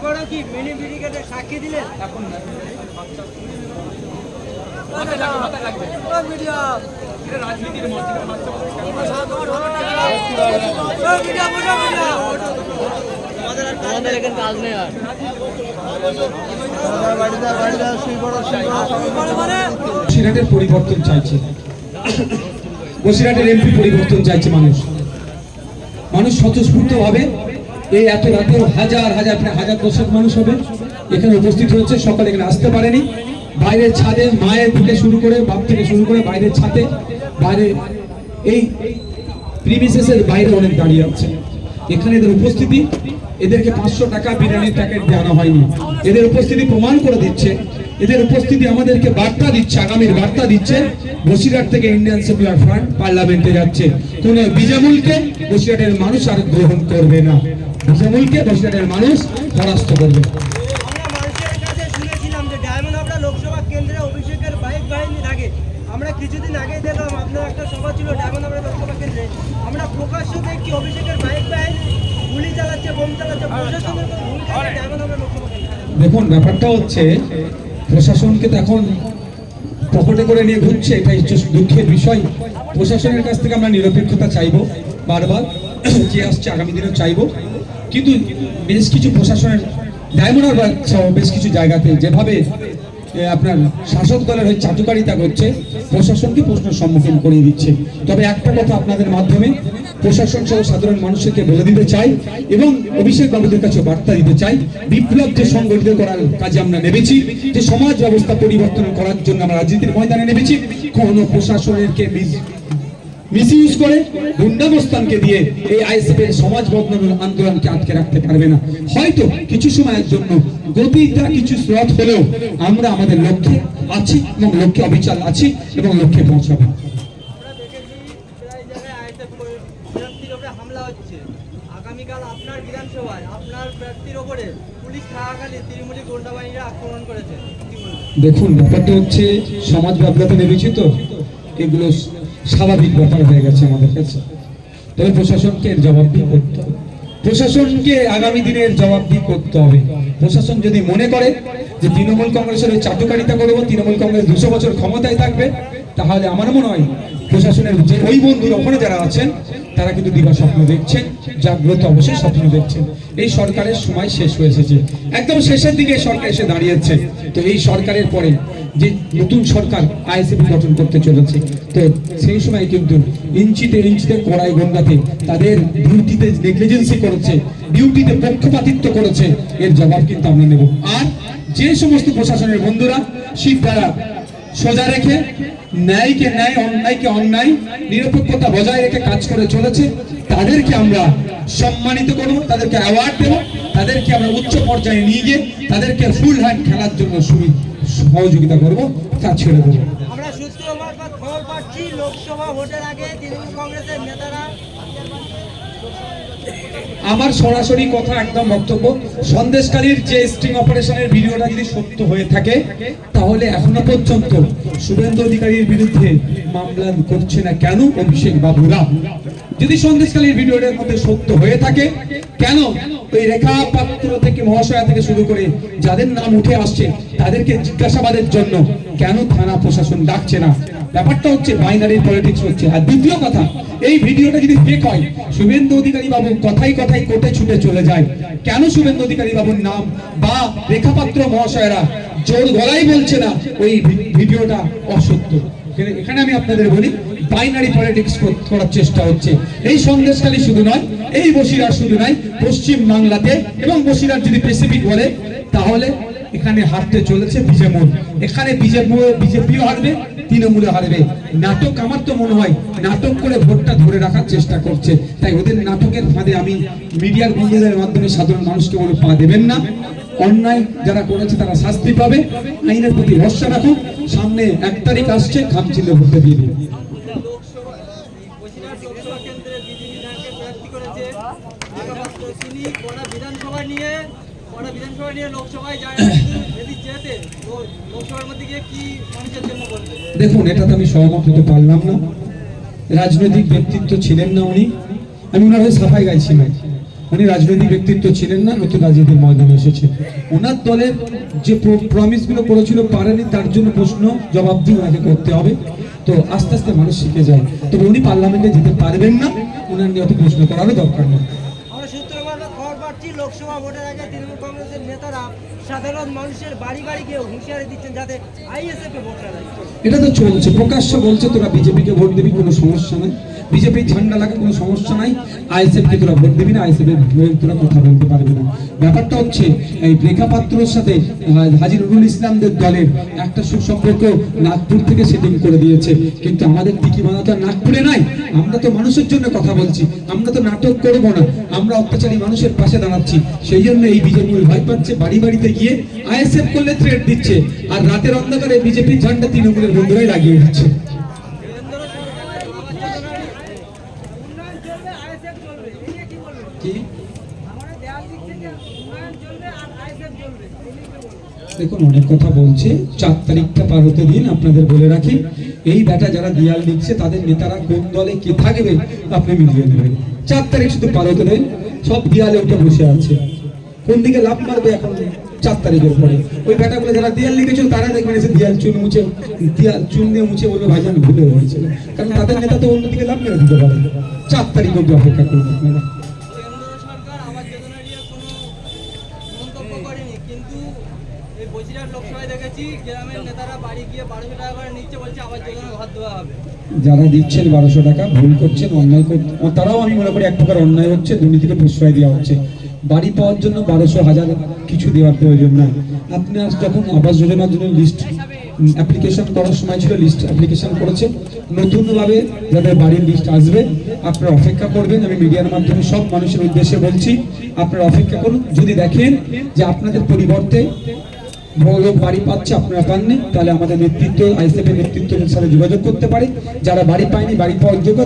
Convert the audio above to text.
আবারও কি মিনি ব্রিগেডে সাক্ষী দিলেন? এখন না। রাজনীতির মঞ্চ এটা বাচ্চা আমাদের এখানে কাজ নেই। আর। বসিরহাটের পরিবর্তন চাইছে। বসিরহাটের এমপি পরিবর্তন চাইছে মানুষ। মানুষ স্বতঃস্ফূর্ত ভাবে এই এত রাতেও হাজার হাজার, প্রায় হাজার দশেক মানুষ হবে। এখানে উপস্থিত হয়েছে, সকালে এখানে আসতে পারেনি। বাইরের ছাদে মায়ের থেকে শুরু করে বাপ থেকে শুরু করে বাইরের ছাদে, বাইরে এই প্রিমিসেসের বাইরে অনেক দাঁড়িয়ে আছে। এখানে এদের উপস্থিতি, এদেরকে পাঁচশো টাকা বিরিয়ানির প্যাকেট দেওয়া হয়নি। এদের উপস্থিতি প্রমাণ করে দিচ্ছে, এদের উপস্থিতি আমাদেরকে বার্তা দিচ্ছে, আগামীর বার্তা দিচ্ছে, বসিরহাট থেকে ইন্ডিয়ান সেকুলার ফ্রন্ট পার্লামেন্টে যাচ্ছে। কোন বিজামুলকে বসিরহাটের মানুষ আর গ্রহণ করবে না। বিজামুলকে বসিরহাটের মানুষ পরাস্ত করবে। আমরা মানুষের কাছে শুনেছিলাম যে ডায়মন্ড হাবড়া লোকসভা কেন্দ্রে অভিষেকের বাইক বাহিনী থাকে আমরা কিছুদিন আগে দেখলাম আপনার একটা সভা ছিল ডায়মন্ড হাবড়া লোকসভা কেন্দ্রে। আমরা প্রকাশ্য দেখছি অভিষেকের বাইক বাহিনী গুলি চালাচ্ছে বোম চালাচ্ছে প্রশাসনের ডায়মন্ড হাবড়া লোকসভা দেখুন ব্যাপারটা হচ্ছে প্রশাসনকে তো এখন পকেটে করে নিয়ে ঘুরছে এটাই হচ্ছে দুঃখের বিষয়। প্রশাসনের কাছ থেকে আমরা নিরপেক্ষতা চাইব বারবার যে আসছে আগামী দিনেও চাইব। কিন্তু বেশ কিছু প্রশাসনের ডায়মন্ড সহ বেশ কিছু জায়গাতে যেভাবে আপনার শাসক দলের হয়ে চাটুকারিতা করছে, প্রশাসনকে প্রশ্নের সম্মুখীন করিয়ে দিচ্ছে। তবে একটা কথা আপনাদের মাধ্যমে, প্রশাসন সহ সাধারণ মানুষকে বলে দিতে চাই এবং অভিষেক বাবুদের কাছে বার্তা দিতে চাই, বিপ্লব যে সংগঠিত করার কাজে আমরা নেমেছি, যে সমাজ ব্যবস্থা পরিবর্তন করার জন্য আমরা রাজনীতির ময়দানে নেমেছি কোন প্রশাসনের কে মিস- মিসইউজ করে গুন্ডাবস্থানকে দিয়ে এই এর সমাজ বদলানোর আন্দোলনকে আটকে রাখতে পারবে না। হয়তো কিছু সময়ের জন্য গতিটা কিছু স্লট হলেও আমরা আমাদের লক্ষ্যে আছি এবং লক্ষ্যে অবিচাল আছি এবং লক্ষ্যে পৌঁছাবো। আমরা দেখেছি প্রায় জায়গায় আইএসএফ প্রার্থীর ওপরে হামলা হচ্ছে। আগামীকাল আপনার বিধানসভায় আপনার প্রার্থীর ওপরে পুলিশ থাকাকালীন তৃণমূলী গোন্ডা বাহিনীরা আক্রমণ করেছে। দেখুন ব্যাপারটা হচ্ছে সমাজ ব্যবসাতে নেমেছি তো এগুলো স্বাভাবিক ব্যাপার হয়ে গেছে আমাদের কাছে। তবে প্রশাসনকে এর জবাবদিহি করতে হবে। প্রশাসনকে আগামী দিনের জবাবদিহি করতে হবে। প্রশাসন যদি মনে করে যে তৃণমূল কংগ্রেসের ওই চাটুকারিতা করব তৃণমূল কংগ্রেস দুশো বছর ক্ষমতায় থাকবে, তাহলে আমার মনে হয় প্রশাসনের যে ওই বন্ধুরা ওখানে যারা আছেন তারা কিন্তু দিবা স্বপ্ন দেখছেন, জাগ্রত অবশ্যই স্বপ্ন দেখছেন। এই সরকারের সময় শেষ হয়ে এসেছে। একদম শেষের দিকে সরকার এসে দাঁড়িয়েছে। তো এই সরকারের পরে যে নতুন সরকার আইএসএফ গঠন করতে চলেছে, তো সেই সময় কিন্তু ইঞ্চিতে ইঞ্চিতে কড়াই গঙ্গাতে তাদের ডিউটিতে নেগলিজেন্সি করেছে, ডিউটিতে পক্ষপাতিত্ব করেছে, এর জবাব কিন্তু আমরা নেব। আর যে সমস্ত প্রশাসনের বন্ধুরা শীত সোজা রেখে ন্যায়কে ন্যায়, অন্যায়কে অন্যায়, নিরপেক্ষতা বজায় রেখে কাজ করে চলেছে। তাদেরকে আমরা সম্মানিত করব, তাদেরকে অ্যাওয়ার্ড দেবো, তাদেরকে আমরা উচ্চ পর্যায়ে নিয়ে গিয়ে তাদেরকে ফুল হ্যান্ড খেলার জন্য সহযোগিতা করব, কাজ ছেড়ে দেবো। লোকসভা ভোটের আগে তৃণমূল কংগ্রেসের নেতারা আমার সরাসরি কথা একদম বক্তব্য। সন্দেশকারীর যে স্ট্রিং অপারেশনের ভিডিওটা যদি সত্য হয়ে থাকে, তাহলে এখনও পর্যন্ত শুভেন্দু অধিকারীর বিরুদ্ধে মামলা করছে না কেন অভিষেক বাবুরা? যদি সন্দেশকারীর ভিডিওটার মধ্যে সত্য হয়ে থাকে, কেন ওই রেখা পাত্র থেকে মহাশয়া থেকে শুরু করে যাদের নাম উঠে আসছে, তাদেরকে জিজ্ঞাসাবাদের জন্য কেন থানা প্রশাসন ডাকছে না? ব্যাপারটা হচ্ছে বাইনারি পলিটিক্স হচ্ছে। আর দ্বিতীয় কথা, এই ভিডিওটা যদি ফেক হয়, শুভেন্দু অধিকারী বাবু কথাই কথাই কোর্টে ছুটে চলে যায়। কেন শুভেন্দু অধিকারী বাবুর নাম? বা রেখাপাত্র মহাশয়রা জোর গলায় বলছে না ওই ভিডিওটা অসত্য। এখানে- আমি আপনাদের বলি বাইনারি পলিটিক্স করার চেষ্টা হচ্ছে। এই সন্দেশখালী শুধু নয়, এই বসিরহাট শুধু নয়, পশ্চিম বাংলাতে এবং বসিরহাট যদি স্পেসিফিক বলে, তাহলে এখানে হারতে চলেছে বিজেমূল এখানে বিজেপি, বিজেপিও হারবে তৃণমূলে হারবে। নাটক আমার তো মনে হয়, নাটক করে ভোটটা ধরে রাখার চেষ্টা করছে। তাই ওদের নাটকের ফাঁদে আমি মিডিয়ার বন্ধুদের মাধ্যমে সাধারণ মানুষকে বলে পা দেবেন না। অন্যায় যারা করেছে তারা শাস্তি পাবে। আইনের প্রতি ভরসা রাখুন। সামনে এক তারিখ আসছে খামচিলে ভোটটা দিয়ে দিন। নিয়ে দেখুন এটা তো আমি সহমত হতে পারলাম না। রাজনৈতিক ব্যক্তিত্ব ছিলেন না উনি। আমি ওনার হয়ে সাফাই গাইছি না উনি রাজনৈতিক ব্যক্তিত্ব ছিলেন না নতুন রাজনীতির ময়দানে এসেছে ওনার দলের যে প্রমিসগুলো করেছিল পারেনি তার জন্য প্রশ্ন জবাব দিয়ে ওনাকে করতে হবে। তো আস্তে আস্তে মানুষ শিখে যায়। তবে উনি পার্লামেন্টে যেতে পারবেন না ওনার নিয়ে অত প্রশ্ন করারও দরকার নেই। আমরা সূত্র খবর পাচ্ছি লোকসভা ভোটের আগে নেতারা সাধারণ মানুষের বাড়ি বাড়ি গিয়ে হুঁশিয়ারি দিচ্ছেন যাতে আইএসএফ ভোট এটা তো চলছে, প্রকাশ্য বলছে তোরা বিজেপিকে ভোট দিবি, কোনো সমস্যা নাই। বিজেপির ঝান্ডা লাগে কোনো সমস্যা নাই। আইএসএফ কে তোরা ভোট দিবি না? আইএসএফ এর তোরা কথা বলতে পারবি না। ব্যাপারটা হচ্ছে এই রেখা পাত্রর সাথে আহ, হাজী নুরুল ইসলামদের দলের একটা সুসম্পর্ক নাগপুর থেকে সেটিং করে দিয়েছে। কিন্তু আমাদের টিকি বাঁধা নাগপুরে নাই। আমরা তো মানুষের জন্য কথা বলছি। আমরা তো নাটক করব না। আমরা অত্যাচারী মানুষের পাশে দাঁড়াচ্ছি। সেই জন্য এই বিজেপি ভয় পাচ্ছে বাড়ি বাড়িতে গিয়ে আইএসএফ করলে থ্রেট দিচ্ছে। আর রাতের অন্ধকারে বিজেপির ঝান্ডা তৃণমূলের বন্ধুরাই লাগিয়ে দিচ্ছে কেন্দ্র সরকারের আবাস যোজনার উন্নয়ন চলবে আইএসএফ চলবে এই নিয়ে কি বলবেন কি আমাদের দেয়াল দিচ্ছে যে উন্নয়ন চলবে আর আইএসএফ চলবে এই নিয়ে কি বলবেন দেখুন, অনেক কথা বলছে। চার তারিখটা পার হতে দিন, আপনাদের বলে রাখি। এই ব্যাটা যারা দিয়াল লিখছে, তাদের নেতারা কোন দলে কে থাকবে, আপনি মিলিয়ে নেবেন। চার তারিখ শুধু পার হতে দেন, সব দিয়ালে উঠে বসে আছে। কোন দিকে লাভ মারবে এখন, চার তারিখের পরে। ওই ব্যাটাগুলো যারা দিয়াল লিখেছিল, তারা দেখবেন এসে দিয়াল চুন মুছে, দিয়াল চুন দিয়ে মুছে বলবে, ভাইজান, ভুলে হয়েছিল কারণ তাদের নেতা তো অন্যদিকে লাভ মেরে দিতে পারে। চার তারিখ অব্দি অপেক্ষা করুন আপনারা। কিন্তু এই বসিরহাট লোকসভায় দেখেছি গ্রামের নেতারা বাড়ি গিয়ে বারোশো টাকা করে নিচ্ছে বলছে আবাস যোজনা ঘর দেওয়া হবে। যারা দিচ্ছেন বারোশো টাকা ভুল করছেন অন্যায় কর- তারাও আমি মনে করি এক প্রকার অন্যায় হচ্ছে দুর্নীতিকে প্রশ্রয় দেওয়া হচ্ছে। বাড়ি পাওয়ার জন্য বারোশো হাজার কিছু দেওয়ার প্রয়োজন নাই। আপনার যখন আবাস যোজনার জন্য লিস্ট অ্যাপ্লিকেশন করার সময় ছিল লিস্ট অ্যাপ্লিকেশন করেছে নতুনভাবে যাদের বাড়ির লিস্ট আসবে আপনারা অপেক্ষা করবেন আমি মিডিয়ার মাধ্যমে সব মানুষের উদ্দেশ্যে বলছি আপনারা অপেক্ষা করুন। যদি দেখেন যে আপনাদের পরিবর্তে বড় লোক বাড়ি পাচ্ছে, আপনারা পাননি তাহলে আমাদের নেতৃত্ব আইসিএফের নেতৃত্ব সাথে যোগাযোগ করতে পারে। যারা বাড়ি পায়নি, বাড়ি পাওয়ার যোগ্য